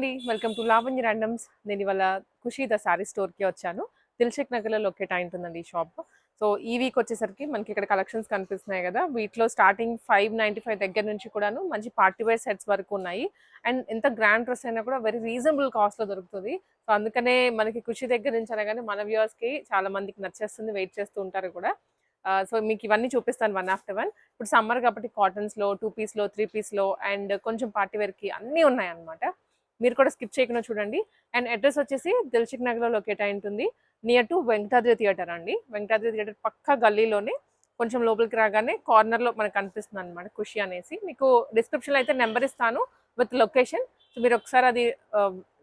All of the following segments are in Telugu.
అండి. Welcome to Lavanya randoms. నేను ఇవాళ ఖుషి ద శారీ స్టోర్కి వచ్చాను. దిల్షక్ నగర్లో లొకేట్ అయి ఉంటుందండి ఈ షాప్. సో ఈ వీక్ వచ్చేసరికి మనకి ఇక్కడ కలెక్షన్స్ కనిపిస్తున్నాయి కదా. వీటిలో స్టార్టింగ్ ఫైవ్ నైంటీ ఫైవ్ దగ్గర నుంచి కూడాను మంచి పార్టీ వేర్ సెట్స్ వరకు ఉన్నాయి. అండ్ ఎంత గ్రాండ్ డ్రెస్ అయినా కూడా వెరీ రీజనబుల్ కాస్ట్లో దొరుకుతుంది. సో అందుకనే మనకి ఖుషి దగ్గర నుంచి అనగానే మన వ్యూవర్స్కి చాలా మందికి నచ్చేస్తుంది వెయిట్ చేస్తూ ఉంటారు కూడా. సో మీకు ఇవన్నీ చూపిస్తాను వన్ ఆఫ్టర్ వన్. ఇప్పుడు సమ్మర్ కాబట్టి కాటన్స్లో టూ పీస్లో త్రీ పీస్లో అండ్ కొంచెం పార్టీ వేర్కి అన్నీ ఉన్నాయి అన్నమాట మీరు కూడా స్కిప్ చేయకుండా చూడండి. అండ్ అడ్రస్ వచ్చేసి దిల్షిక్ నగర్లో లొకేట్ అయి ఉంటుంది. నియర్ టు వెంకటాద్రి థియేటర్ అండి. వెంకటాద్రి థియేటర్ పక్క గల్లీలోనే కొంచెం లోపలికి రాగానే కార్నర్లో మనకు కనిపిస్తుంది అనమాట ఖుషి అనేసి. మీకు డిస్క్రిప్షన్లో అయితే నెంబర్ ఇస్తాను విత్ లొకేషన్ సో మీరు ఒకసారి అది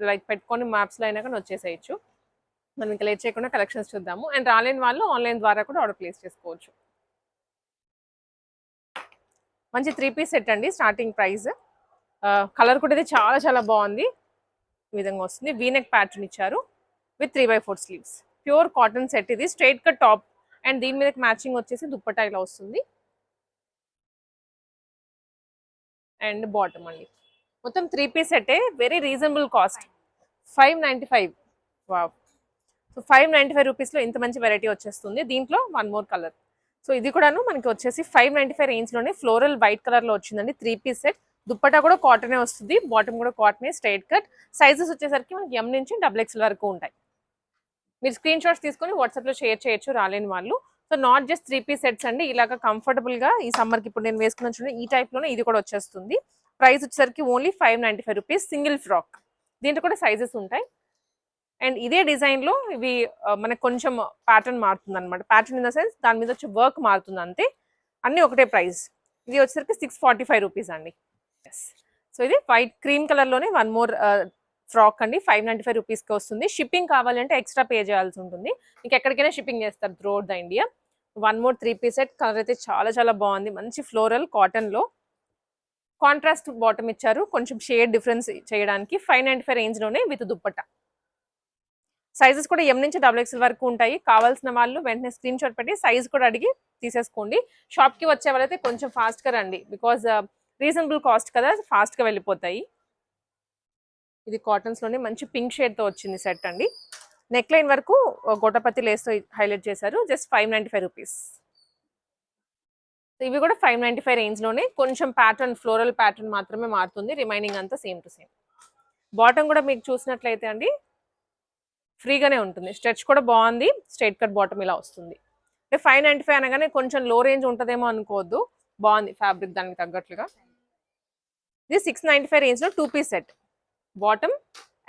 లైక్ పెట్టుకొని మ్యాప్స్లో అయినా కానీ వచ్చేసేయచ్చు. మనం ఇంకా లేట్ చేయకుండా కలెక్షన్స్ చూద్దాము. అండ్ రాలేని వాళ్ళు ఆన్లైన్ ద్వారా కూడా ఆర్డర్ ప్లేస్ చేసుకోవచ్చు. మంచి త్రీ పీస్ సెట్ అండి స్టార్టింగ్ ప్రైస్ కలర్ కూడా అయితే చాలా చాలా బాగుంది. ఈ విధంగా వస్తుంది. వీనెక్ ప్యాటర్న్ ఇచ్చారు with three by four sleeves pure cotton set ఇది. స్ట్రైట్ కట్ టాప్ అండ్ దీని మీద మ్యాచింగ్ వచ్చేసి దుప్పటా ఇలా వస్తుంది. అండ్ బాటమ్ అండి. మొత్తం three piece సెటే very reasonable cost five ninety five wow so five ninety five రూపీస్లో ఇంత మంచి వెరైటీ వచ్చేస్తుంది. దీంట్లో వన్ మోర్ కలర్ సో ఇది కూడాను మనకి వచ్చేసి ఫైవ్ నైంటీ ఫైవ్ రేంజ్లోనే ఫ్లోరల్ వైట్ కలర్లో వచ్చిందండి. త్రీ పీస్ సెట్ దుప్పటా కూడా కాటనే వస్తుంది బాటమ్ కూడా కాటనే స్ట్రైట్ కట్ సైజెస్ వచ్చేసరికి మనకి ఎం నుంచి డబుల్ ఎక్స్ఎల్ వరకు ఉంటాయి. మీరు స్క్రీన్ షాట్స్ తీసుకొని వాట్సాప్లో షేర్ చేయొచ్చు రాలేని వాళ్ళు. So not just three piece sets అండి. ఇలాగ కంఫర్టబుల్గా ఈ సమ్మర్కి ఇప్పుడు నేను వేసుకున్న చూడండి ఈ టైప్లోనే ఇది కూడా వచ్చేస్తుంది. ప్రైస్ వచ్చేసరికి only five ninety five rupees single frock దీంట్లో కూడా సైజెస్ ఉంటాయి. అండ్ ఇదే డిజైన్లో ఇవి మనకు కొంచెం ప్యాటర్న్ మారుతుంది అనమాట ప్యాటర్న్ ఇన్ ద సెన్స్ దాని మీద వచ్చి వర్క్ మారుతుంది అంతే. అన్నీ ఒకటే ప్రైస్ ఇది వచ్చేసరికి సిక్స్ ఫార్టీ ఫైవ్ రూపీస్ అండి. సో ఇది వైట్ క్రీమ్ కలర్లోనే వన్ మోర్ ఫ్రాక్ అండి. ఫైవ్ నైంటీ ఫైవ్ రూపీస్కి వస్తుంది. షిప్పింగ్ కావాలంటే ఎక్స్ట్రా పే చేయాల్సి ఉంటుంది. మీకు ఎక్కడికైనా షిప్పింగ్ చేస్తారు. Throughout the India one more three piece set colour అయితే చాలా చాలా బాగుంది. మంచి ఫ్లోరల్ కాటన్లో కాంట్రాస్ట్ బాటమ్ ఇచ్చారు. కొంచెం షేడ్ డిఫరెన్స్ చేయడానికి ఫైవ్ నైంటీ ఫైవ్ రేంజ్లోనే విత్ దుప్పట సైజెస్ కూడా ఎం నుంచి డబుల్ ఎక్స్ఎల్ వరకు ఉంటాయి. కావాల్సిన వాళ్ళు వెంటనే స్క్రీన్ షాట్ పెట్టి సైజ్ కూడా అడిగి తీసేసుకోండి. షాప్కి వచ్చే వాళ్ళైతే కొంచెం ఫాస్ట్గా రండి బికాజ్ రీజనబుల్ కాస్ట్ కదా ఫాస్ట్గా వెళ్ళిపోతాయి. ఇది కాటన్స్లోనే మంచి పింక్ షేడ్తో వచ్చింది సెట్ అండి. నెక్ లైన్ వరకు గోటపతి లేస్తో హైలైట్ చేశారు just five ninety five rupees. ఇవి కూడా ఫైవ్ నైంటీ ఫైవ్ రేంజ్లోనే కొంచెం ప్యాటర్న్ ఫ్లోరల్ ప్యాటర్న్ మాత్రమే మారుతుంది రిమైనింగ్ అంతా సేమ్ టు సేమ్. బాటమ్ కూడా మీకు చూసినట్లయితే అండి ఫ్రీగానే ఉంటుంది. స్ట్రెచ్ కూడా బాగుంది స్ట్రైట్ కట్ బాటమ్ ఇలా వస్తుంది. అంటే ఫైవ్ నైంటీ ఫైవ్ అనగానే కొంచెం లో రేంజ్ ఉంటుందేమో అనుకోవద్దు బాగుంది ఫ్యాబ్రిక్ దానికి తగ్గట్లుగా. ఇది సిక్స్ నైంటీ ఫైవ్ రేంజ్లో two piece set bottom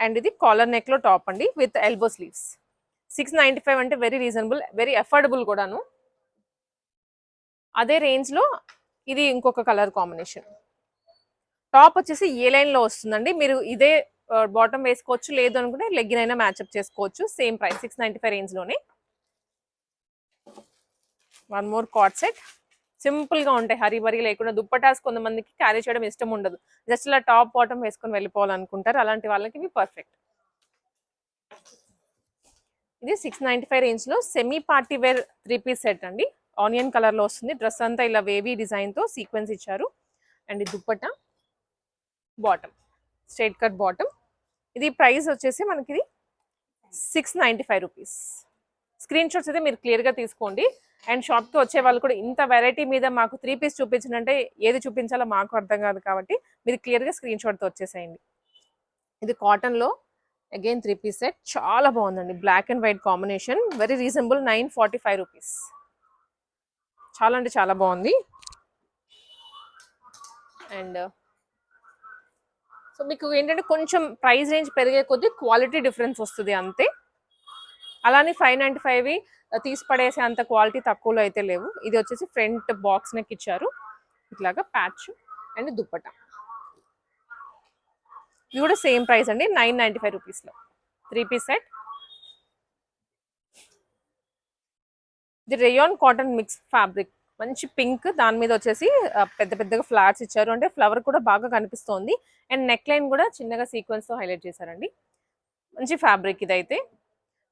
and ఇది కాలర్ నెక్లో టాప్ అండి with elbow sleeves six ninety five అంటే వెరీ రీజనబుల్ వెరీ అఫోర్డబుల్ కూడాను. అదే రేంజ్లో ఇది ఇంకొక కలర్ కాంబినేషన్ టాప్ వచ్చేసి ఏ లైన్లో వస్తుందండి? మీరు ఇదే బాటమ్ వేసుకోవచ్చు లేదు అనుకుంటే లెగ్గిన్ అయినా మ్యాచ్అప్ చేసుకోవచ్చు same price six ninety five రేంజ్లోనే one more cot set సింపుల్గా ఉంటాయి హరీ బరీ లేకుండా. దుప్పటాస్ కొంతమందికి క్యారీ చేయడం ఇష్టం ఉండదు. జస్ట్ ఇలా టాప్ బాటమ్ వేసుకొని వెళ్ళిపోవాలనుకుంటారు. అలాంటి వాళ్ళకి ఇవి పర్ఫెక్ట్ ఇది సిక్స్ నైంటీ ఫైవ్ రేంజ్లో semi party wear three piece set అండి. ఆనియన్ కలర్లో వస్తుంది. డ్రెస్ అంతా ఇలా వేవీ డిజైన్తో సీక్వెన్స్ ఇచ్చారు. And dupatta bottom straight cut bottom ఇది ప్రైస్ వచ్చేసి మనకి ఇది six ninety five rupees screen shots అయితే మీరు క్లియర్గా తీసుకోండి. అండ్ షాప్కి వచ్చే వాళ్ళు కూడా ఇంత వెరైటీ మీద మాకు త్రీ పీస్ చూపించినంటే ఏది చూపించాలో మాకు అర్థం కాదు కాబట్టి మీరు క్లియర్గా స్క్రీన్ షాట్తో వచ్చేసేయండి. ఇది కాటన్లో అగైన్ త్రీ పీస్ సెట్. చాలా బాగుందండి. Black and white combination. Very reasonable nine forty five rupees. చాలా అంటే చాలా బాగుంది. అండ్ సో మీకు ఏంటంటే కొంచెం ప్రైస్ రేంజ్ పెరిగే కొద్దీ క్వాలిటీ డిఫరెన్స్ వస్తుంది అంతే. అలానే ఫైవ్ నైంటీ ఫైవ్ తీసి పడేసే అంత క్వాలిటీ తక్కువలో అయితే లేవు. ఇది వచ్చేసి ఫ్రంట్ బాక్స్ నెక్ ఇచ్చారు. ఇట్లాగా ప్యాచ్ అండ్ దుప్పట. ఇది కూడా సేమ్ ప్రైస్ అండి నైన్ నైంటీ ఫైవ్ రూపీస్లో. Three piece set. ఇది రేయాన్ కాటన్ మిక్స్ ఫ్యాబ్రిక్. మంచి పింక్ దాని మీద వచ్చేసి పెద్ద పెద్దగా ఫ్లాట్స్ ఇచ్చారు. అంటే ఫ్లవర్ కూడా బాగా కనిపిస్తోంది. అండ్ నెక్ లైన్ కూడా చిన్నగా సీక్వెన్స్తో హైలైట్ చేశారండి. మంచి ఫ్యాబ్రిక్ ఇదైతే.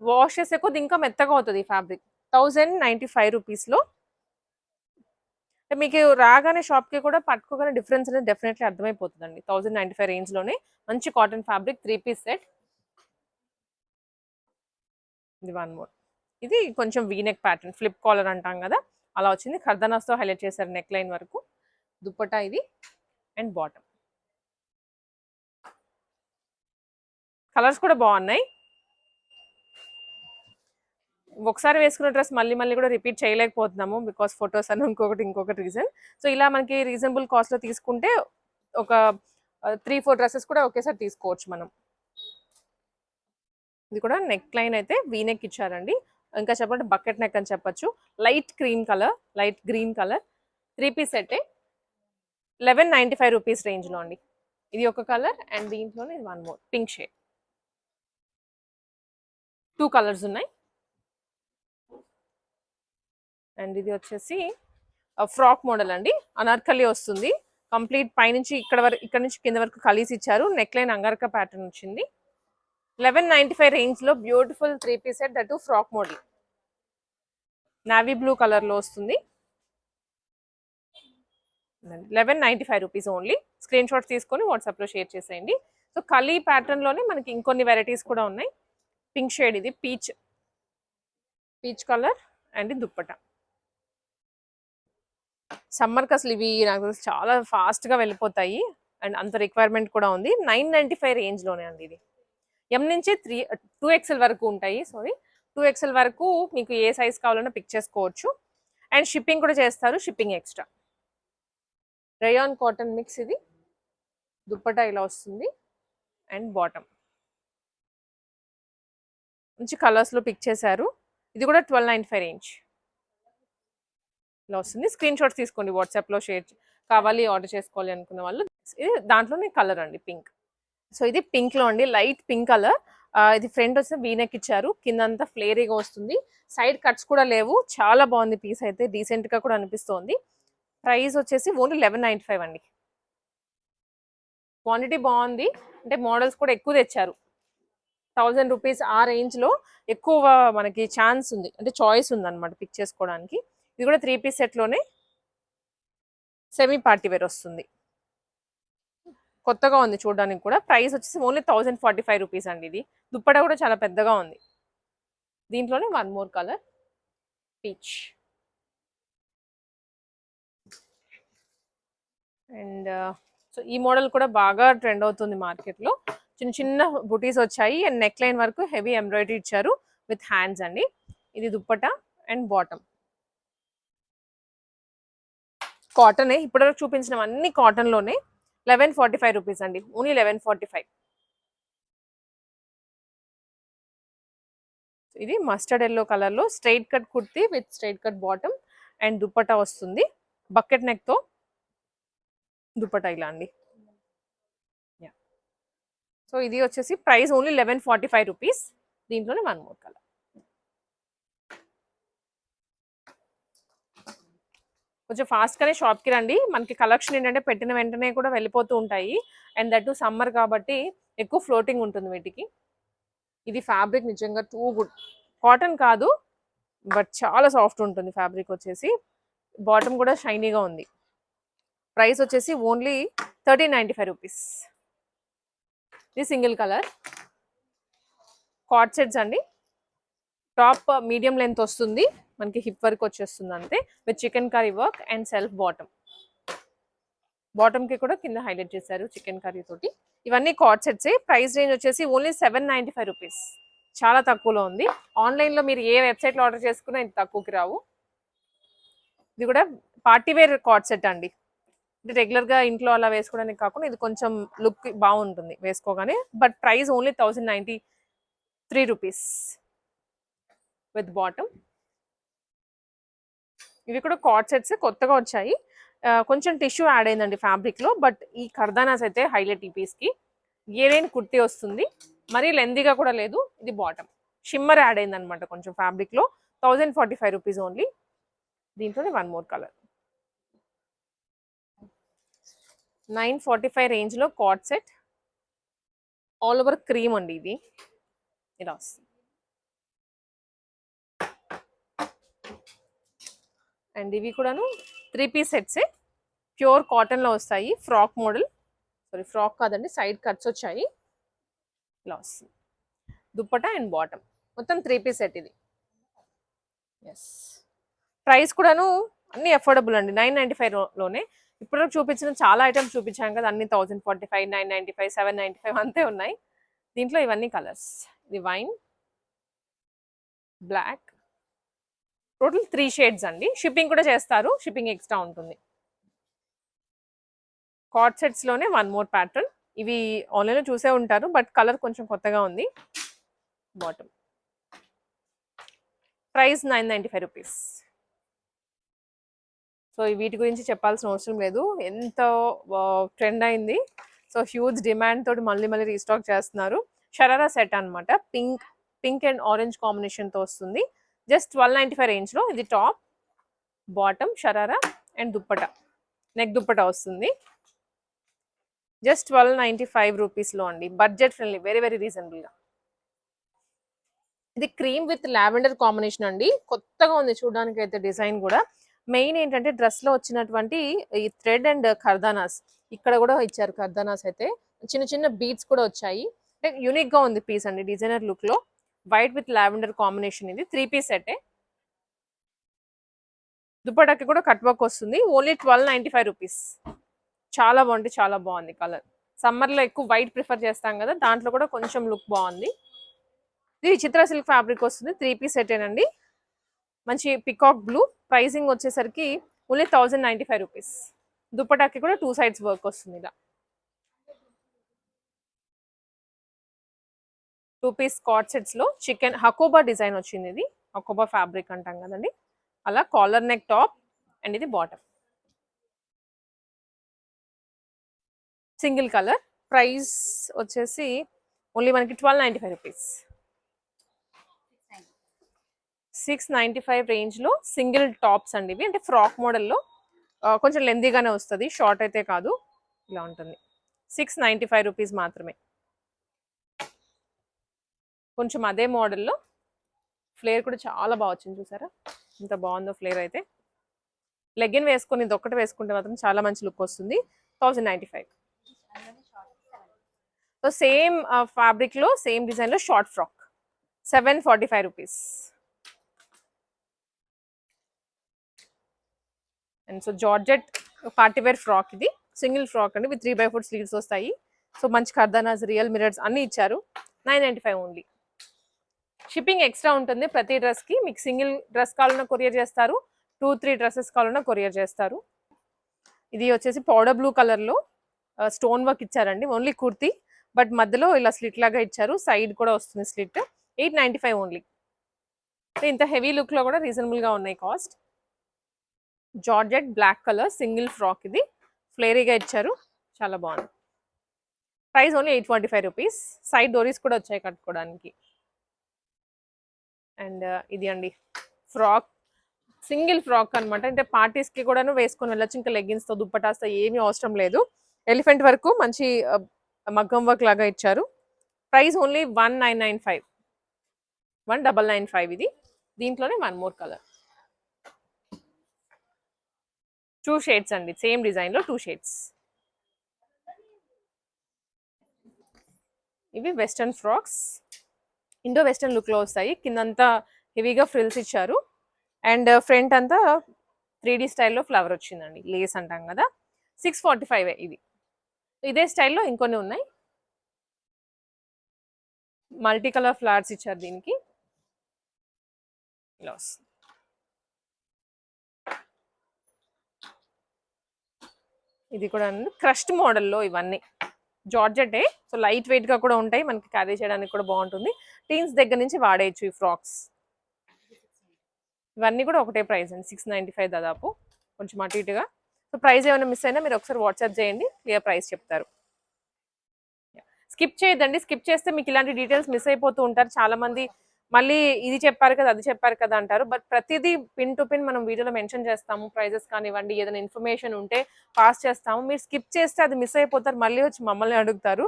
వాష్ చేసే కొద్ది ఇంకా మెత్తగా అవుతుంది ఈ ఫ్యాబ్రిక్ థౌజండ్ నైంటీ ఫైవ్ రూపీస్లో మీకు రాగానే షాప్కి కూడా పట్టుకోగానే డిఫరెన్స్ అనేది డెఫినెట్లీ అర్థమైపోతుందండి. థౌజండ్ నైంటీ ఫైవ్ రేంజ్లోనే మంచి cotton fabric three piece set ఇది వన్ మోర్ ఇది కొంచెం వీనెక్ ప్యాటర్న్ ఫ్లిప్ కాలర్ అంటాం కదా. అలా వచ్చింది. ఖర్దనాస్తో హైలైట్ చేశారు నెక్ లైన్ వరకు. దుప్పటా ఇది. అండ్ బాటమ్ కలర్స్ కూడా బాగున్నాయి. ఒకసారి వేసుకున్న డ్రెస్ మళ్ళీ మళ్ళీ కూడా రిపీట్ చేయలేకపోతున్నాము బికాస్ ఫొటోస్ అని ఇంకొకటి ఇంకొకటి రీజన్. సో ఇలా మనకి రీజనబుల్ కాస్ట్లో తీసుకుంటే ఒక త్రీ ఫోర్ డ్రెస్సెస్ కూడా ఒకేసారి తీసుకోవచ్చు మనం. ఇది కూడా నెక్ లైన్ అయితే వీ నెక్ ఇచ్చారండి. ఇంకా చెప్పండి బకెట్ నెక్ అని చెప్పొచ్చు. Light cream colour light green colour three piece సెట్టే eleven ninety five rupees రేంజ్లో అండి. ఇది ఒక కలర్ అండ్ దీంట్లోనే one more pink shade two colours ఉన్నాయి. అండ్ ఇది వచ్చేసి ఫ్రాక్ మోడల్ అండి. అనార్కలి వస్తుంది. కంప్లీట్ పైనుంచి ఇక్కడ వరకు ఇక్కడ నుంచి కింద వరకు కలిసి ఇచ్చారు. నెక్ లైన్ అంగరక ప్యాటర్న్ వచ్చింది. లెవెన్ నైంటీ ఫైవ్ రేంజ్లో beautiful three piece set that frock model. Navy blue కలర్లో వస్తుంది. Eleven ninety five rupees only. Screen shots తీసుకొని వాట్సాప్లో షేర్ చేసేయండి. సో కలీ ప్యాటర్న్లోనే మనకి ఇంకొన్ని వెరైటీస్ కూడా ఉన్నాయి. పింక్ షేడ్ ఇది peach. Peach colour and dupatta. సమ్మర్కి అసలు ఇవి నాకు తెలిసి చాలా ఫాస్ట్గా వెళ్ళిపోతాయి. అండ్ అంత రిక్వైర్మెంట్ కూడా ఉంది. నైన్ నైంటీ ఫైవ్ రేంజ్లోనే అండి ఇది. ఎం నుంచి త్రీ టూ ఎక్స్ఎల్ వరకు ఉంటాయి సారీ. టూ ఎక్స్ఎల్ వరకు మీకు ఏ సైజ్ కావాలన్నా పిక్ చేసుకోవచ్చు. అండ్ షిప్పింగ్ కూడా చేస్తారు shipping extra. Rayon cotton mix ఇది. దుప్పటా ఇలా వస్తుంది. And bottom. మంచి కలర్స్లో పిక్ చేశారు. ఇది కూడా ట్వెల్వ్ నైన్ ఫైవ్ రేంజ్. ఇలా వస్తుంది. స్క్రీన్ షాట్స్ తీసుకోండి వాట్సాప్లో షేర్ కావాలి ఆర్డర్ చేసుకోవాలి అనుకున్న వాళ్ళు. ఇది దాంట్లోనే కలర్ అండి పింక్. సో ఇది పింక్లో అండి లైట్ పింక్ కలర్. ఇది ఫ్రంట్ వచ్చి వీనెక్ ఇచ్చారు. కింద అంతా ఫ్లేరీగా వస్తుంది. సైడ్ కట్స్ కూడా లేవు. చాలా బాగుంది పీస్ అయితే. డీసెంట్గా కూడా అనిపిస్తోంది. ప్రైస్ వచ్చేసి ఓన్లీ లెవెన్ నైన్టీ ఫైవ్ అండి. క్వాంటిటీ బాగుంది. అంటే మోడల్స్ కూడా ఎక్కువ తెచ్చారు. థౌజండ్ రూపీస్ ఆ రేంజ్లో ఎక్కువ మనకి ఛాన్స్ ఉంది. అంటే చాయిస్ ఉంది అనమాట పిక్ చేసుకోవడానికి. ఇది కూడా త్రీ పీస్ సెట్లోనే సెమీ పార్టీ వేర్ వస్తుంది. కొత్తగా ఉంది చూడడానికి కూడా. ప్రైస్ వచ్చేసి only thousand forty five rupees అండి ఇది. దుప్పట కూడా చాలా పెద్దగా ఉంది. దీంట్లోనే one more colour peach and so ఈ మోడల్ కూడా బాగా ట్రెండ్ అవుతుంది మార్కెట్లో చిన్న చిన్న బుటీస్ వచ్చాయి. అండ్ నెక్ లైన్ వరకు హెవీ ఎంబ్రాయిడరీ ఇచ్చారు విత్ హ్యాండ్స్ అండి. ఇది దుప్పట అండ్ బాటమ్ కాటనే ఇప్పటివరకు చూపించిన అన్ని కాటన్లోనే లెవెన్ ఫార్టీ ఫైవ్ రూపీస్ అండి. ఓన్లీ లెవెన్ ఫార్టీ ఫైవ్ ఇది మస్టర్డ్ ఎల్లో కలర్లో straight cut kurti with straight cut bottom and dupatta వస్తుంది. బకెట్ నెక్తో దుప్పటా ఇలా అండి. సో ఇది వచ్చేసి price only eleven forty five rupees దీంట్లోనే వన్ మోర్ కలర్ కొంచెం ఫాస్ట్గానే షాప్కి రండి. మనకి కలెక్షన్ ఏంటంటే పెట్టిన వెంటనే కూడా వెళ్ళిపోతూ ఉంటాయి. అండ్ దట్ సమ్మర్ కాబట్టి ఎక్కువ ఫ్లోటింగ్ ఉంటుంది వీటికి. ఇది ఫ్యాబ్రిక్ నిజంగా టూ గుడ్ కాటన్ కాదు బట్ చాలా సాఫ్ట్ ఉంటుంది ఫ్యాబ్రిక్ వచ్చేసి. బాటమ్ కూడా షైనీగా ఉంది. ప్రైస్ వచ్చేసి only thirteen ninety five rupees ఇది సింగిల్ కలర్ కాట్ సెట్స్ అండి. టాప్ మీడియం లెంత్ వస్తుంది. మనకి హిప్ వర్క్ వచ్చేస్తుంది అంతే with chicken curry work and self bottom బాటమ్కి కూడా కింద హైలైట్ చేశారు చికెన్ కర్రీ తోటి. ఇవన్నీ కార్డ్ సెట్సే ప్రైస్ రేంజ్ వచ్చేసి only seven ninety five rupees చాలా తక్కువలో ఉంది. ఆన్లైన్లో మీరు ఏ వెబ్సైట్లో ఆర్డర్ చేసుకున్నా ఇంత తక్కువకి రావు. ఇది కూడా పార్టీ వేర్ కార్డ్ సెట్ అండి. అంటే రెగ్యులర్గా ఇంట్లో అలా వేసుకోవడానికి కాకుండా ఇది కొంచెం లుక్ బాగుంటుంది వేసుకోగానే. But price only thousand ninety three rupees with bottom ఇవి కూడా కార్డ్ సెట్స్ కొత్తగా వచ్చాయి. కొంచెం టిష్యూ యాడ్ అయిందండి ఫ్యాబ్రిక్లో బట్ ఈ కర్దానాస్ అయితే హైలైట్ ఈ పీస్కి ఏదైనా కుర్తీ వస్తుంది మరీ లెందీగా కూడా లేదు ఇది బాటమ్ షిమ్మర్ యాడ్ అయింది అనమాట కొంచెం ఫ్యాబ్రిక్లో thousand forty five rupees only దీంట్లోనే one more colour nine forty five రేంజ్లో cot set. All over cream అండి ఇది. ఇలా వస్తుంది. అండ్ ఇవి కూడాను త్రీ పీస్ సెట్సే. ప్యూర్ కాటన్లో వస్తాయి. Frock model. సారీ ఫ్రాక్ కాదండి సైడ్ కట్స్ వచ్చాయి. ఇలా వస్తుంది దుప్పట అండ్ బాటమ్. మొత్తం త్రీ పీస్ సెట్ ఇది. ఎస్ ప్రైస్ కూడాను అన్ని అఫోర్డబుల్ అండి. నైన్ నైంటీ లోనే. ఇప్పుడు చూపించిన చాలా ఐటమ్స్ చూపించాం కదా. అన్ని thousand forty five nine ninety five seven ninety five అంతే ఉన్నాయి. దీంట్లో ఇవన్నీ కలర్స్. ఇది wine. Black. Total three shades అండి. షిప్పింగ్ కూడా చేస్తారు. షిప్పింగ్ ఎక్స్ట్రా ఉంటుంది. కార్డ్ సెట్స్లోనే వన్ మోర్ ప్యాటర్న్. ఇవి ఆన్లైన్లో చూసే ఉంటారు. బట్ కలర్ కొంచెం కొత్తగా ఉంది. Bottom. Price nine ninety five rupees. So వీటి గురించి చెప్పాల్సిన అవసరం లేదు. ఎంతో ట్రెండ్ అయింది. సో హ్యూజ్ డిమాండ్ తోటి మళ్ళీ మళ్ళీ రీస్టాక్ చేస్తున్నారు. షరారా సెట్ అన్నమాట. పింక్ పింక్ అండ్ ఆరెంజ్ కాంబినేషన్తో వస్తుంది. జస్ట్ ట్వెల్వ్ నైంటీ ఫైవ్ రేంజ్లో ఇది top bottom sharara and dupatta. Neck dupatta వస్తుంది. జస్ట్ ట్వెల్వ్ నైంటీ ఫైవ్ రూపీస్లో అండి. బడ్జెట్ ఫ్రెండ్లీ వెరీ వెరీ రీజనబుల్గా. ఇది క్రీమ్ విత్ లావెండర్ కాంబినేషన్ అండి. కొత్తగా ఉంది చూడడానికి అయితే డిజైన్ కూడా. మెయిన్ ఏంటంటే డ్రెస్లో వచ్చినటువంటి ఈ థ్రెడ్ అండ్ ఖర్దానాస్. ఇక్కడ కూడా ఇచ్చారు ఖర్దానాస్ అయితే. చిన్న చిన్న బీట్స్ కూడా వచ్చాయి. అంటే యూనిక్గా ఉంది పీస్ అండి డిజైనర్ లుక్లో వైట్ విత్ లావెండర్ కాంబినేషన్ ఇది. Three piece set. దుపటాకి కూడా కట్ వర్క్ వస్తుంది. Only twelve ninety five rupees. చాలా బాగుంది చాలా బాగుంది కలర్. సమ్మర్లో ఎక్కువ వైట్ ప్రిఫర్ చేస్తాం కదా దాంట్లో కూడా కొంచెం లుక్ బాగుంది. ఇది చిత్ర సిల్క్ ఫ్యాబ్రిక్ వస్తుంది. త్రీ పీస్ సెట్ మంచి పికాక్ బ్లూ. ప్రైసింగ్ వచ్చేసరికి only thousand ninety five rupees. దుప్పటాకి కూడా టూ సైడ్స్ వర్క్ వస్తుంది ఇలా. టూ పీస్ కాట్ సెట్స్లో చికెన్ హకోబా డిజైన్ వచ్చింది ఇది. హకోబా ఫ్యాబ్రిక్ అంటాం కదండి. అలా కాలర్ నెక్ టాప్ అండ్ ఇది బాటమ్. Single colour. ప్రైస్ వచ్చేసి ఓన్లీ మనకి twelve ninety five rupees. Six ninety five రేంజ్లో సింగిల్ టాప్స్ అండి ఇవి. అంటే ఫ్రాక్ మోడల్లో కొంచెం లెందీగానే వస్తుంది. షార్ట్ అయితే కాదు. ఇలా ఉంటుంది. సిక్స్ నైంటీ ఫైవ్ రూపీస్ మాత్రమే. కొంచెం అదే మోడల్లో ఫ్లేర్ కూడా చాలా బాగా వచ్చింది చూసారా? ఇంత బాగుందో ఫ్లేర్ అయితే. లెగ్గిన్ వేసుకొని ఇది ఒక్కటి వేసుకుంటే మాత్రం చాలా మంచి లుక్ వస్తుంది. Thousand ninety five. So same ఫ్యాబ్రిక్లో సేమ్ డిజైన్లో short frock. Seven forty five rupees. And so georgette party wear frock ఇది. సింగిల్ ఫ్రాక్ అండి with three by four sleeves వస్తాయి. సో మంచి ఖర్దానాస్ రియల్ మిరర్స్ అన్నీ ఇచ్చారు. Nine ninety five only. Shipping extra ఉంటుంది ప్రతి డ్రెస్కి. మీకు సింగిల్ డ్రెస్ కావాలన్నా కొరియర్ చేస్తారు. టూ త్రీ డ్రెస్సెస్ కావాలన్నా కొరియర్ చేస్తారు. ఇది వచ్చేసి పౌడర్ బ్లూ కలర్లో స్టోన్ వర్క్ ఇచ్చారండి. ఓన్లీ కుర్తీ బట్ మధ్యలో ఇలా స్లిట్ లాగా ఇచ్చారు. సైడ్ కూడా వస్తుంది slit eight ninety five only ఇంత హెవీ లుక్లో కూడా రీజనబుల్గా ఉన్నాయి cost georgette black colour single frock ఇది. ఫ్లేరీగా ఇచ్చారు. చాలా బాగుంది. Price only eight forty five rupees side డోరీస్ కూడా వచ్చాయి కట్టుకోవడానికి. అండ్ ఇది అండి. ఫ్రాక్ సింగిల్ ఫ్రాక్ అనమాట అంటే పార్టీస్కి కూడాను వేసుకొని వెళ్ళచ్చు. ఇంకా లెగ్గిన్స్తో దుప్పటాస్తో ఏమీ అవసరం లేదు. ఎలిఫెంట్ వరకు మంచి మగ్గం వర్క్ లాగా ఇచ్చారు. Price only one nine nine five one double nine five ఇది. దీంట్లోనే one more colour two shades అండి. సేమ్ డిజైన్లో టూ షేడ్స్ ఇవి వెస్టర్న్ ఫ్రాక్స్ ఇండో వెస్టర్న్ లుక్లో వస్తాయి. కిందంతా హెవీగా ఫ్రిల్స్ ఇచ్చారు. అండ్ ఫ్రంట్ అంతా త్రీ డీ స్టైల్లో ఫ్లవర్ వచ్చిందండి. లేస్ అంటాం కదా. సిక్స్ ఫార్టీ ఫైవ్ ఇది. ఇదే స్టైల్లో ఇంకొన్ని ఉన్నాయి. మల్టీ కలర్ ఫ్లవర్స్ ఇచ్చారు దీనికి. లాస్ ఇది కూడా క్రష్డ్ మోడల్లో ఇవన్నీ. జార్జెటే. సో లైట్ వెయిట్గా కూడా ఉంటాయి. మనకి క్యారీ చేయడానికి కూడా బాగుంటుంది. టీన్స్ దగ్గర నుంచి వాడేయచ్చు ఈ ఫ్రాక్స్. ఇవన్నీ కూడా ఒకటే ప్రైస్ అండి. సిక్స్ నైంటీ ఫైవ్ దాదాపు. కొంచెం అటు ఇటుగా. సో ప్రైస్ ఏమైనా మిస్ అయినా మీరు ఒకసారి వాట్సాప్ చేయండి. క్లియర్ ప్రైస్ చెప్తారు. స్కిప్ చేయదండి స్కిప్ చేస్తే మీకు ఇలాంటి డీటెయిల్స్ మిస్ అయిపోతూ ఉంటారు. చాలామంది మళ్ళీ ఇది చెప్పారు కదా అది చెప్పారు కదా అంటారు. బట్ ప్రతిదీ పిన్ టు పిన్ మనం వీడియోలో మెన్షన్ చేస్తాము. ప్రైజెస్ కానివ్వండి ఏదైనా ఇన్ఫర్మేషన్ ఉంటే పాస్ చేస్తాము. మీరు స్కిప్ చేస్తే అది మిస్ అయిపోతారు. మళ్ళీ వచ్చి మమ్మల్ని అడుగుతారు.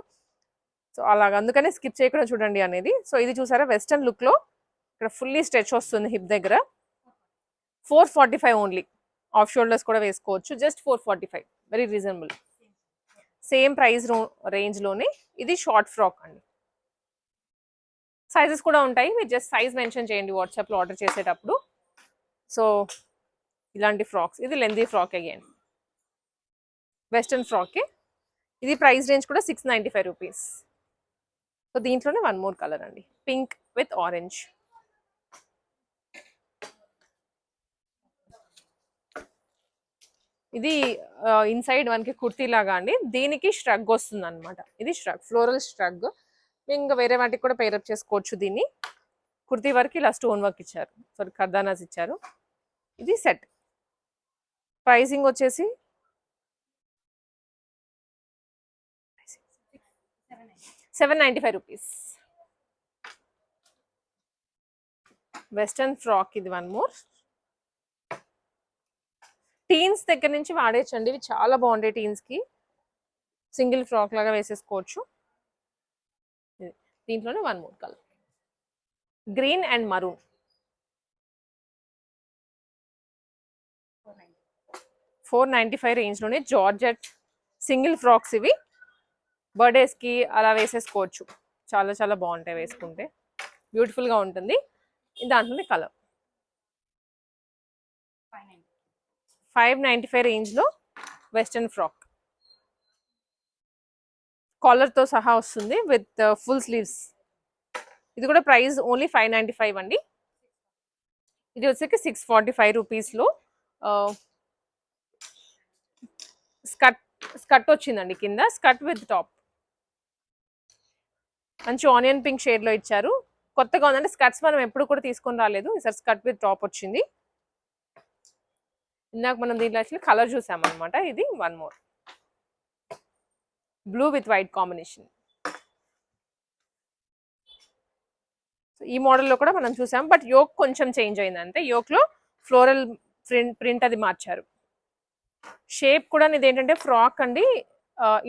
సో అలాగ. అందుకనే స్కిప్ చేయకుండా చూడండి అనేది. సో ఇది చూసారా? వెస్టర్న్ లుక్లో ఇక్కడ ఫుల్లీ స్ట్రెచ్ వస్తుంది హిప్ దగ్గర. Four forty five only. Off shoulders కూడా వేసుకోవచ్చు. Just four forty five. Very reasonable. Same price రేంజ్లోనే. ఇది షార్ట్ ఫ్రాక్ అండి. సైజెస్ కూడా ఉంటాయి. మీరు జస్ట్ సైజ్ మెన్షన్ చేయండి వాట్సాప్లో ఆర్డర్ చేసేటప్పుడు. సో ఇలాంటి ఫ్రాక్స్. ఇది లెందీ ఫ్రాక్ అగైన్ వెస్టర్న్ ఫ్రాకే ఇది ప్రైస్ రేంజ్ కూడా six ninety five rupees so దీంట్లోనే వన్ మోర్ కలర్ అండి. పింక్ విత్ ఆరెంజ్ ఇది uh, ఇన్సైడ్ మనకి కుర్తీ లాగా అండి. దీనికి స్ట్రగ్ వస్తుంది అనమాట ఇది స్ట్రగ్ ఫ్లోరల్ స్ట్రగ్ ఇంకా వేరే వాటికి కూడా పేరప్ చేసుకోవచ్చు దీన్ని. కుర్తీ వరకు ఇలా స్టోన్ వర్క్ ఇచ్చారు. సారీ ఖర్దానాస్ ఇచ్చారు. ఇది సెట్ ప్రైసింగ్ వచ్చేసి seven ninety five rupees western frock ఇది వన్ మోర్ టీన్స్ దగ్గర నుంచి వాడేయచ్చండి. ఇవి చాలా బాగుంటాయి టీన్స్కి సింగిల్ ఫ్రాక్ లాగా వేసేసుకోవచ్చు. దీంట్లోనే one more colour green and maroon four ninety five రేంజ్లోనే georgette single frocks ఇవి. బర్త్డేస్కి అలా వేసేసుకోవచ్చు. చాలా చాలా బాగుంటాయి వేసుకుంటే. బ్యూటిఫుల్గా ఉంటుంది. దాంట్లోనే కలర్ ఫైవ్ నైంటీ ఫైవ్ రేంజ్లో వెస్టర్న్ ఫ్రాక్ కాలర్తో సహా వస్తుంది విత్ uh, ఫుల్ స్లీవ్స్. ఇది కూడా price only five ninety five అండి. ఇది వచ్చేసి సిక్స్ ఫార్టీ ఫైవ్ రూపీస్లో uh, స్కర్ట్ స్కర్ట్ వచ్చిందండి కింద స్కర్ట్ విత్ టాప్. మంచి ఆనియన్ పింక్ షేడ్లో ఇచ్చారు. కొత్తగా ఉందంటే స్కర్ట్స్ మనం ఎప్పుడు కూడా తీసుకొని రాలేదు. ఈసారి స్కర్ట్ విత్ టాప్ వచ్చింది. ఇందాక మనం దీంట్లో యాక్చువల్లీ కలర్ చూసామన్నమాట. ఇది one more blue with white combination so ఈ మోడల్లో కూడా మనం చూసాం. బట్ యోక్ కొంచెం చేంజ్ అయింది అంతే యోక్లో ఫ్లోరల్ ప్రింట్ ప్రింట్ అది మార్చారు. షేప్ కూడా ఇది ఏంటంటే ఫ్రాక్ అండి.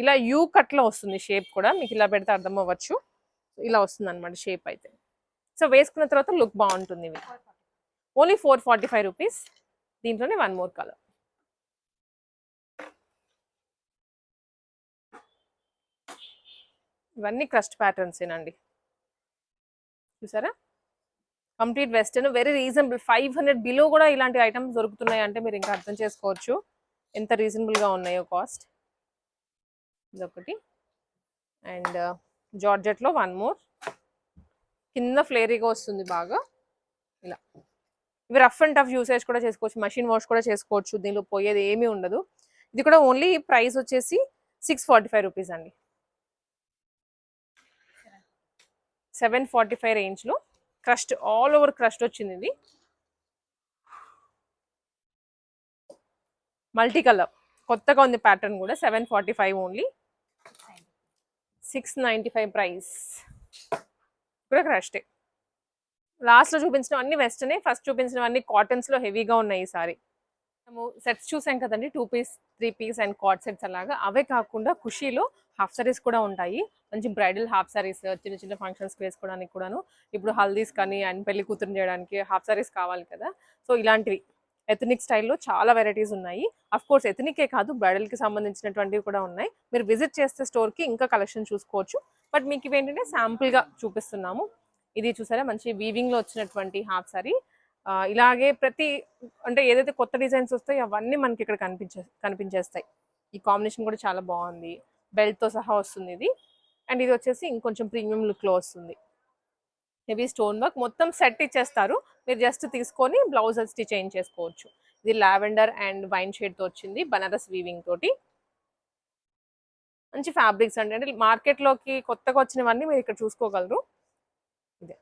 ఇలా యూ కట్లో వస్తుంది షేప్ కూడా. మీకు ఇలా పెడితే అర్థం అవ్వచ్చు. ఇలా వస్తుంది అనమాట షేప్ అయితే. సో వేసుకున్న తర్వాత లుక్ బాగుంటుంది. ఇవి only four forty five rupees దీంట్లోనే వన్ మోర్ కలర్ ఇవన్నీ క్రస్ట్ ప్యాటర్న్స్ ఏనండి. చూసారా? Complete western very reasonable. Five hundred below కూడా ఇలాంటి ఐటమ్స్ దొరుకుతున్నాయి అంటే మీరు ఇంకా అర్థం చేసుకోవచ్చు. ఎంత రీజనబుల్గా ఉన్నాయో కాస్ట్. ఇదొకటి. అండ్ uh, జార్జెట్లో వన్ మోర్. కింద ఫ్లేరీగా వస్తుంది బాగా. ఇలా. ఇవి రఫ్ అండ్ టఫ్ యూసేజ్ కూడా చేసుకోవచ్చు. మషిన్ వాష్ కూడా చేసుకోవచ్చు. దీనిలో పోయేది ఏమీ ఉండదు. ఇది కూడా ఓన్లీ ప్రైస్ వచ్చేసి సిక్స్ ఫార్టీ ఫైవ్ రూపీస్ అండి. సెవెన్ ఫార్టీ ఫైవ్ రేంజ్లో క్రస్ట్ ఆల్ ఓవర్ క్రస్ట్ వచ్చింది ఇది. మల్టీ కలర్ కొత్తగా ఉంది ప్యాటర్న్ కూడా seven forty five only. Six ninety five price. కూడా క్రస్టే లాస్ట్లో చూపించిన అన్ని వెస్టర్నే ఫస్ట్ చూపించిన అన్ని కాటన్స్లో హెవీగా ఉన్నాయి ఈసారి మేము సెట్స్ చూసాం కదండి two piece three piece and cot sets అలాగా. అవే కాకుండా ఖుషీలో హాఫ్ సారీస్ కూడా ఉంటాయి. మంచి బ్రైడల్ హాఫ్ సారీస్ చిన్న చిన్న ఫంక్షన్స్కి వేసుకోవడానికి కూడాను. ఇప్పుడు హల్దీస్ కానీ అండ్ పెళ్ళి కూతురు చేయడానికి హాఫ్ సారీస్ కావాలి కదా. సో ఇలాంటివి. ఎథనిక్ స్టైల్లో చాలా వెరైటీస్ ఉన్నాయి. అఫ్ కోర్స్ ఎథనికే కాదు బ్రైడల్కి సంబంధించినటువంటివి కూడా ఉన్నాయి. మీరు విజిట్ చేస్తే స్టోర్కి ఇంకా కలెక్షన్ చూసుకోవచ్చు. బట్ మీకు ఇవి ఏంటంటే శాంపుల్గా చూపిస్తున్నాము. ఇది చూసారా? మంచి వీవింగ్లో వచ్చినటువంటి హాఫ్ సారీ. ఇలాగే ప్రతి అంటే ఏదైతే కొత్త డిజైన్స్ వస్తాయో అవన్నీ మనకి ఇక్కడ కనిపించే కనిపించేస్తాయి. ఈ కాంబినేషన్ కూడా చాలా బాగుంది. బెల్ట్తో సహా వస్తుంది ఇది అండ్ ఇది వచ్చేసి ఇంకొంచెం ప్రీమియం లుక్లో వస్తుంది. Heavy stone work. మొత్తం సెట్ ఇచ్చేస్తారు. మీరు జస్ట్ తీసుకొని బ్లౌజ్ స్టిచ్ చేంజ్ చేసుకోవచ్చు. ఇది లావెండర్ అండ్ వైన్ షేడ్తో వచ్చింది. బనారస్ వీవింగ్ తోటి. మంచి ఫ్యాబ్రిక్స్ అండి. అంటే మార్కెట్లోకి కొత్తగా వచ్చినవన్నీ మీరు ఇక్కడ చూసుకోగలరు. ఇదే.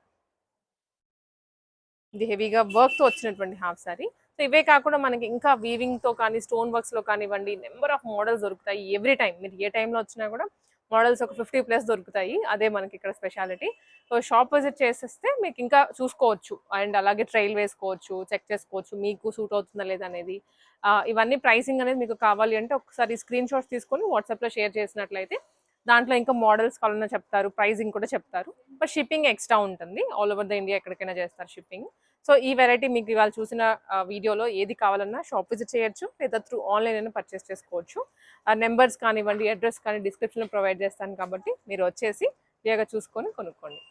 ఇది హెవీగా వర్క్తో వచ్చినటువంటి హాఫ్ సారీ. సో ఇవే కాకుండా మనకి ఇంకా వీవింగ్తో కానీ స్టోన్ వర్క్స్లో కానివ్వండి నెంబర్ ఆఫ్ మోడల్స్ దొరుకుతాయి ఎవ్రీ టైం మీరు ఏ టైంలో వచ్చినా కూడా మోడల్స్ ఒక ఫిఫ్టీ ప్లస్ దొరుకుతాయి. అదే మనకి ఇక్కడ స్పెషాలిటీ సో షాప్ విజిట్ చేసేస్తే మీకు ఇంకా చూసుకోవచ్చు. అండ్ అలాగే ట్రైల్ వేసుకోవచ్చు చెక్ చేసుకోవచ్చు మీకు సూట్ అవుతుందా లేదా అనేది. ఇవన్నీ ప్రైసింగ్ అనేది మీకు కావాలి అంటే ఒకసారి స్క్రీన్ షాట్స్ తీసుకొని వాట్సాప్లో షేర్ చేసినట్లయితే దాంట్లో ఇంకా మోడల్స్ కావాలన్నా చెప్తారు ప్రైజింగ్ కూడా చెప్తారు. బట్ షిప్పింగ్ ఎక్స్ట్రా ఉంటుంది. ఆల్ ఓవర్ ద ఇండియా ఎక్కడికైనా చేస్తారు షిప్పింగ్ సో ఈ వెరైటీ మీకు ఇవాళ చూసిన వీడియోలో ఏది కావాలన్నా షాప్ విజిట్ చేయొచ్చు లేదా త్రూ ఆన్లైన్ అయినా పర్చేస్ చేసుకోవచ్చు. ఆ నెంబర్స్ కానివ్వండి అడ్రస్ కానీ డిస్క్రిప్షన్లో ప్రొవైడ్ చేస్తాను కాబట్టి మీరు వచ్చేసి క్లియర్గా చూసుకొని కొనుక్కోండి.